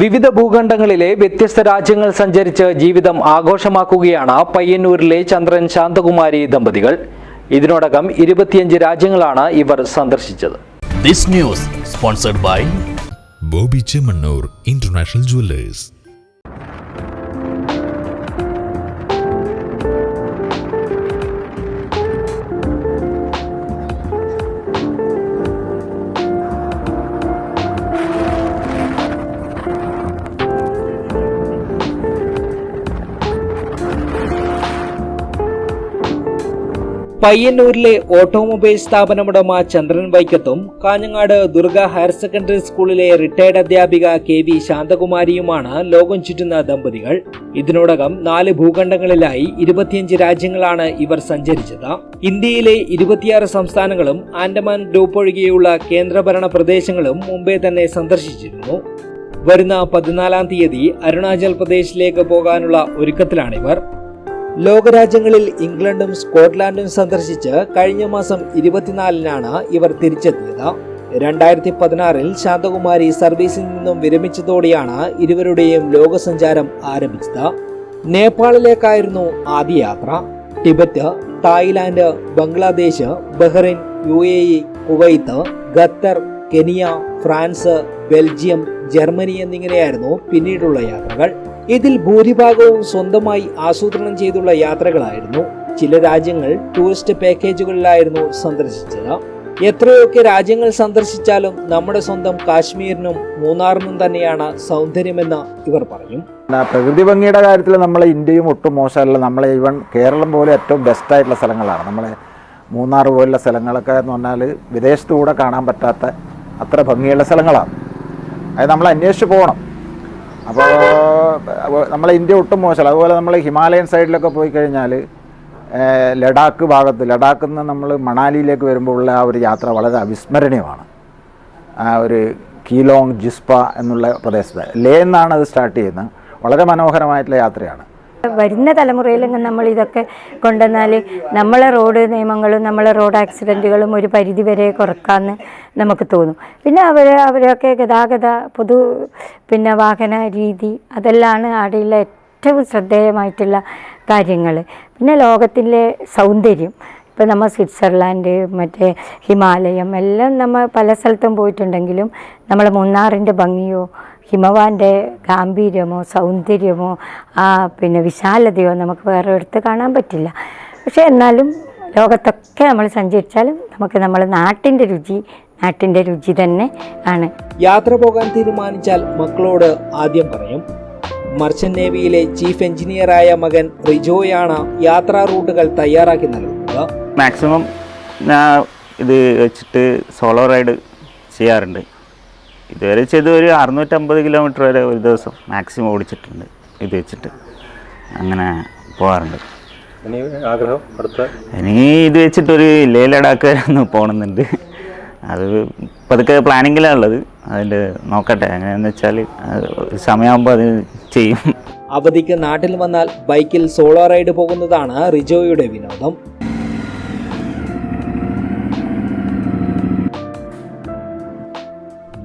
വിവിധ ഭൂഖണ്ഡങ്ങളിലെ വ്യത്യസ്ത രാജ്യങ്ങൾ സഞ്ചരിച്ച് ജീവിതം ആഘോഷമാക്കുകയാണ് പയ്യന്നൂരിലെ ചന്ദ്രൻ ശാന്തകുമാരി ദമ്പതികൾ. ഇതിനോടകം ഇരുപത്തിയഞ്ച് രാജ്യങ്ങളാണ് ഇവർ സന്ദർശിച്ചത്. This news sponsored by Boby Chemmanur international jewellers. പയ്യന്നൂരിലെ automobile സ്ഥാപനമുടമ ചന്ദ്രൻ വൈക്കത്തും കാഞ്ഞങ്ങാട് ദുർഗ ഹയർ സെക്കൻഡറി സ്കൂളിലെ റിട്ടയർഡ് അധ്യാപിക കെ വി ശാന്തകുമാരിയുമാണ് ലോകം ചുറ്റുന്ന ദമ്പതികൾ. ഇതിനോടകം നാല് ഭൂഖണ്ഡങ്ങളിലായി ഇരുപത്തിയഞ്ച് രാജ്യങ്ങളാണ് ഇവർ സഞ്ചരിച്ചത്. ഇന്ത്യയിലെ ഇരുപത്തിയാറ് സംസ്ഥാനങ്ങളും ആൻഡമാൻ ഗ്രൂപ്പ് ഒഴികെയുള്ള കേന്ദ്രഭരണ പ്രദേശങ്ങളും മുംബൈ തന്നെ സന്ദർശിച്ചിരുന്നു. വരുന്ന പതിനാലാം തീയതി അരുണാചൽ പ്രദേശിലേക്ക് പോകാനുള്ള ഒരുക്കത്തിലാണിവർ. ലോകരാജ്യങ്ങളിൽ ഇംഗ്ലണ്ടും സ്കോട്ട്ലാൻഡും സന്ദർശിച്ച് കഴിഞ്ഞ മാസം ഇരുപത്തിനാലിനാണ് ഇവർ തിരിച്ചെത്തിയത്. രണ്ടായിരത്തി പതിനാറിൽ ശാന്തകുമാരി സർവീസിൽ നിന്നും വിരമിച്ചതോടെയാണ് ഇരുവരുടെയും ലോകസഞ്ചാരം ആരംഭിച്ചത്. നേപ്പാളിലേക്കായിരുന്നു ആദ്യ യാത്ര. Tibet Thailand Bangladesh Bahrain U A E Kuwait Qatar Kenya France Belgium Germany എന്നിങ്ങനെയായിരുന്നു പിന്നീടുള്ള യാത്രകൾ. ഇതിൽ ഭൂരിഭാഗവും സ്വന്തമായി ആസൂത്രണം ചെയ്തുള്ള യാത്രകളായിരുന്നു. ചില രാജ്യങ്ങൾ ടൂറിസ്റ്റ് പാക്കേജുകളിലായിരുന്നു സന്ദർശിച്ചത്. എത്രയൊക്കെ രാജ്യങ്ങൾ സന്ദർശിച്ചാലും നമ്മുടെ സ്വന്തം കാശ്മീരിനും മൂന്നാറിനും തന്നെയാണ് സൗന്ദര്യമെന്ന് ഇവർ പറഞ്ഞു. പ്രകൃതി ഭംഗിയുടെ കാര്യത്തിൽ നമ്മളെ ഇന്ത്യയും ഒട്ടും മോശമല്ല. നമ്മളെ ഇവൺ കേരളം പോലെ ഏറ്റവും ബെസ്റ്റ് ആയിട്ടുള്ള സ്ഥലങ്ങളാണ്. നമ്മളെ മൂന്നാർ പോലുള്ള സ്ഥലങ്ങളൊക്കെ എന്ന് പറഞ്ഞാൽ വിദേശത്തുകൂടെ കാണാൻ പറ്റാത്ത അത്ര ഭംഗിയുള്ള സ്ഥലങ്ങളാണ്. അത് നമ്മൾ അന്വേഷിച്ച് പോകണം. അപ്പോൾ നമ്മളെ ഇന്ത്യ ഒട്ടും മോശമല്ല. അതുപോലെ നമ്മൾ ഹിമാലയൻ സൈഡിലൊക്കെ പോയി കഴിഞ്ഞാൽ ലഡാക്ക് ഭാഗത്ത് ലഡാക്കിൽ നിന്ന് നമ്മൾ മണാലിയിലേക്ക് വരുമ്പോൾ ഉള്ള ആ ഒരു യാത്ര വളരെ അവിസ്മരണീയമാണ്. ആ ഒരു കീലോങ് ജിസ്പ എന്നുള്ള പ്രദേശത്ത്. ലേ എന്നാണ് അത് സ്റ്റാർട്ട് ചെയ്യുന്നത്. വളരെ മനോഹരമായിട്ടുള്ള യാത്രയാണ്. വരുന്ന തലമുറയിലെങ്കിൽ നമ്മൾ ഇതൊക്കെ കൊണ്ടുവന്നാൽ നമ്മളെ റോഡ് നിയമങ്ങളും നമ്മളെ റോഡ് ആക്സിഡന്റുകളും ഒരു പരിധി വരെ കുറക്കാമെന്ന് നമുക്ക് തോന്നും. പിന്നെ അവർ അവരൊക്കെ ഗതാഗത പൊതു പിന്നെ വാഹന രീതി അതെല്ലാമാണ് അവിടെയുള്ള ഏറ്റവും ശ്രദ്ധേയമായിട്ടുള്ള കാര്യങ്ങൾ. പിന്നെ ലോകത്തിലെ സൗന്ദര്യം. ഇപ്പോൾ നമ്മൾ സ്വിറ്റ്സർലാൻഡ് മറ്റേ ഹിമാലയം എല്ലാം നമ്മൾ പല സ്ഥലത്തും പോയിട്ടുണ്ടെങ്കിലും നമ്മൾ മൂന്നാറിന്റെ ഭംഗിയോ ഹിമവാന്റെ ഗാംഭീര്യമോ സൗന്ദര്യമോ ആ പിന്നെ വിശാലതയോ നമുക്ക് വേറെ എടുത്ത് കാണാൻ പറ്റില്ല. പക്ഷേ എന്നാലും ലോകത്തൊക്കെ നമ്മൾ സഞ്ചരിച്ചാലും നമുക്ക് നമ്മളെ നാട്ടിന്റെ രുചി നാട്ടിന്റെ രുചി തന്നെ ആണ്. യാത്ര പോകാൻ തീരുമാനിച്ചാൽ മക്കളോട് ആദ്യം പറയും. മർച്ചൻ നേവിയിലെ ചീഫ് എഞ്ചിനീയറായ മകൻ റിജോയാണ് യാത്രാ റൂട്ടുകൾ തയ്യാറാക്കി നൽകുന്നത്. മാക്സിമം ഞാൻ ഇത് വെച്ചിട്ട് സോളോ റൈഡ് ചെയ്യാറുണ്ട്. ഇതുവരെ ചെയ്ത് ഒരു അറുന്നൂറ്റമ്പത് കിലോമീറ്റർ വരെ ഒരു ദിവസം മാക്സിമം ഓടിച്ചിട്ടുണ്ട് ഇത് വെച്ചിട്ട്. അങ്ങനെ പോകാറുണ്ട് ഇനി ആഗ്രഹം അടുത്ത? ഇനി ഇത് വെച്ചിട്ടൊരു ലേ ലഡാക്ക് വരെ ഒന്ന് പോകണമെന്നുണ്ട് അത് പതുക്കെ പ്ലാനിങ്ങിലാണ് ഉള്ളത്. അതിന്റെ നോക്കട്ടെ. എങ്ങനെയാണെന്ന് വെച്ചാൽ ഒരു സമയമാകുമ്പോൾ അത് ചെയ്യും. അവധിക്ക് നാട്ടിൽ വന്നാൽ ബൈക്കിൽ സോളോ റൈഡ് പോകുന്നതാണ് റിജോയുടെ വിനോദം.